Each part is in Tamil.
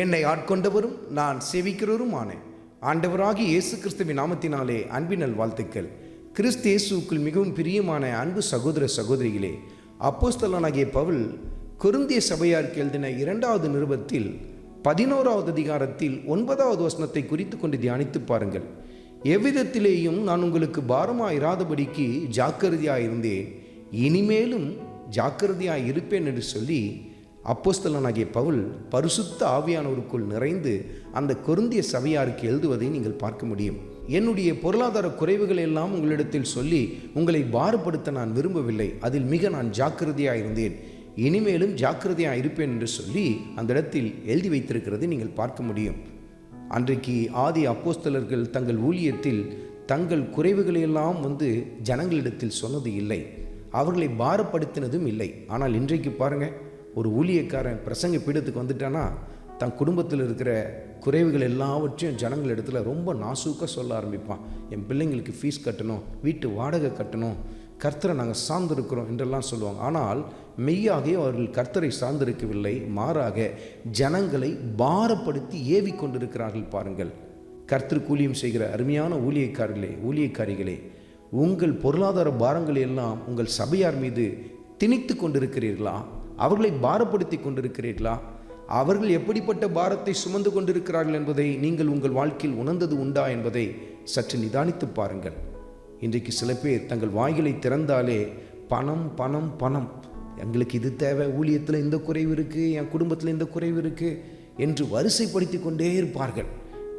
என்னை ஆட்கொண்டவரும் நான் சேவிக்கிறவருமான. ஆண்டவராகி இயேசு கிறிஸ்துவின் நாமத்தினாலே அன்பினல் வாழ்த்துக்கள் கிறிஸ்து இயேசுக்குள் மிகவும் பிரியமான அன்பு சகோதர சகோதரிகளே அப்போஸ்தலனாகிய பவுல் குருந்திய சபையாருக்கு எழுதின இரண்டாவது நிருபத்தில் பதினோராவது அதிகாரத்தில் ஒன்பதாவது வசனத்தை குறித்து கொண்டு தியானித்து பாருங்கள். எவ்விதத்திலேயும் நான் உங்களுக்கு இராதபடிக்கு ஜாக்கிரதையாக இருந்தேன் இனிமேலும் ஜாக்கிரதையாக இருப்பேன் என்று சொல்லி அப்போஸ்தலனாகிய பவுல் பரிசுத்த ஆவியானோருக்குள் நிறைந்து அந்த கொருந்திய சபையாருக்கு எழுதுவதை நீங்கள் பார்க்க முடியும். என்னுடைய பொருளாதார குறைவுகள் எல்லாம் உங்களிடத்தில் சொல்லி உங்களை பாரப்படுத்த நான் விரும்பவில்லை. அதில் மிக நான் ஜாக்கிரதையாக இருந்தேன். இனிமேலும் ஜாக்கிரதையாக இருப்பேன் என்று சொல்லி அந்த இடத்தில் எழுதி வைத்திருக்கிறதை நீங்கள் பார்க்க முடியும். அன்றைக்கு ஆதி அப்போஸ்தலர்கள் தங்கள் ஊழியத்தில் தங்கள் குறைவுகளையெல்லாம் வந்து ஜனங்களிடத்தில் சொன்னது இல்லை. அவர்களை பாரப்படுத்தினதும் இல்லை. ஆனால் இன்றைக்கு பாருங்கள் ஒரு ஊழியக்காரன் பிரசங்க பீடத்துக்கு வந்துட்டானா தன் குடும்பத்தில் இருக்கிற குறைவுகள் எல்லாவற்றையும் ஜனங்கள் இடத்துல ரொம்ப நாசூக்காக சொல்ல ஆரம்பிப்பான். என் பிள்ளைங்களுக்கு ஃபீஸ் கட்டணும் வீட்டு வாடகை கட்டணும் கர்த்தரை நாங்கள் சார்ந்திருக்கிறோம் என்றெல்லாம் சொல்லுவாங்க. ஆனால் மெய்யாகவே அவர்கள் கர்த்தரை சார்ந்திருக்கவில்லை. மாறாக ஜனங்களை பாரப்படுத்தி ஏவி கொண்டிருக்கிறார்கள் பாருங்கள். கர்த்தர் கூலியம் செய்கிற அருமையான ஊழியக்காரர்களே ஊழியக்காரிகளே உங்கள் பொருளாதார பாரங்களை எல்லாம் உங்கள் சபையார் மீது திணித்து கொண்டிருக்கிறீர்களா? அவர்களை பாரப்படுத்தி கொண்டிருக்கிறீர்களா? அவர்கள் எப்படிப்பட்ட பாரத்தை சுமந்து கொண்டிருக்கிறார்கள் என்பதை நீங்கள் உங்கள் வாழ்க்கையில் உணர்ந்தது உண்டா என்பதை சற்று நிதானித்து பாருங்கள். இன்றைக்கு சில பேர் தங்கள் வாய்களை திறந்தாலே பணம் பணம் பணம். எங்களுக்கு இது தேவை. ஊழியத்தில் இந்த குறைவு இருக்குது என் குடும்பத்தில் இந்த குறைவு இருக்குது என்று வரிசைப்படுத்தி கொண்டே இருப்பார்கள்.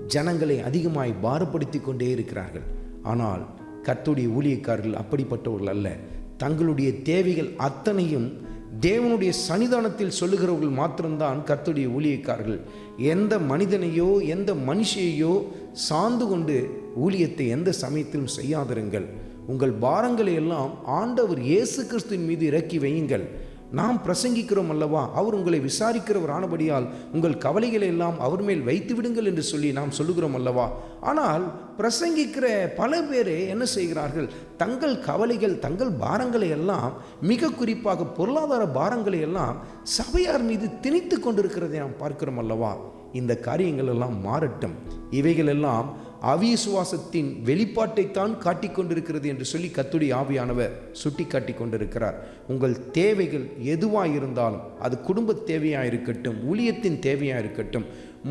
ஜனங்களை அதிகமாய் பாரப்படுத்தி கொண்டே இருக்கிறார்கள். ஆனால் கத்துடைய ஊழியக்காரர்கள் அப்படிப்பட்டவர்கள் அல்ல. தங்களுடைய தேவைகள் அத்தனையும் தேவனுடைய சன்னிதானத்தில் சொல்லுகிறவர்கள் மாத்திரம்தான் கர்த்துடைய ஊழியக்காரர்கள். எந்த மனிதனையோ எந்த மனுஷையோ சார்ந்து கொண்டு ஊழியத்தை எந்த சமயத்திலும் செய்யாதிருங்கள். உங்கள் பாரங்களை எல்லாம் ஆண்டவர் இயேசு கிறிஸ்துவின் மீது இறக்கி வையுங்கள். நாம் பிரசங்கிக்கிறோம் அல்லவா? அவர் உங்களை விசாரிக்கிறவர் ஆனபடியால் உங்கள் கவலைகளை எல்லாம் அவர் மேல் வைத்து விடுங்கள் என்று சொல்லி நாம் சொல்லுகிறோம் அல்லவா? ஆனால் பிரசங்கிக்கிற பல பேரே என்ன செய்கிறார்கள்? தங்கள் கவலைகள் தங்கள் பாரங்களை எல்லாம் மிக குறிப்பாக பொருளாதார பாரங்களை எல்லாம் சபையார் மீது திணித்து கொண்டிருக்கிறதை நாம் பார்க்கிறோம் அல்லவா? இந்த காரியங்கள் எல்லாம் மாறட்டும். இவைகள் எல்லாம் அவிசுவாசத்தின் வெளிப்பாட்டைத்தான் காட்டிக்கொண்டிருக்கிறது என்று சொல்லி கத்துடி ஆவியானவர் சுட்டி காட்டி கொண்டிருக்கிறார் உங்கள் தேவைகள் எதுவாக இருந்தாலும் அது குடும்ப தேவையாக இருக்கட்டும் ஊழியத்தின் தேவையாக இருக்கட்டும்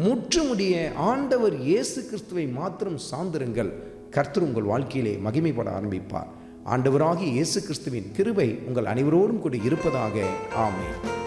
முற்றுமுடிய ஆண்டவர் இயேசு கிறிஸ்துவை மாத்திரம் சார்ந்திருங்கள். கர்த்தர் உங்கள் வாழ்க்கையிலே மகிமைப்பட ஆரம்பிப்பார். ஆண்டவராகிய இயேசு கிறிஸ்துவின் கிருபை உங்கள் அனைவரோடும் கூட இருப்பதாக. ஆமென்.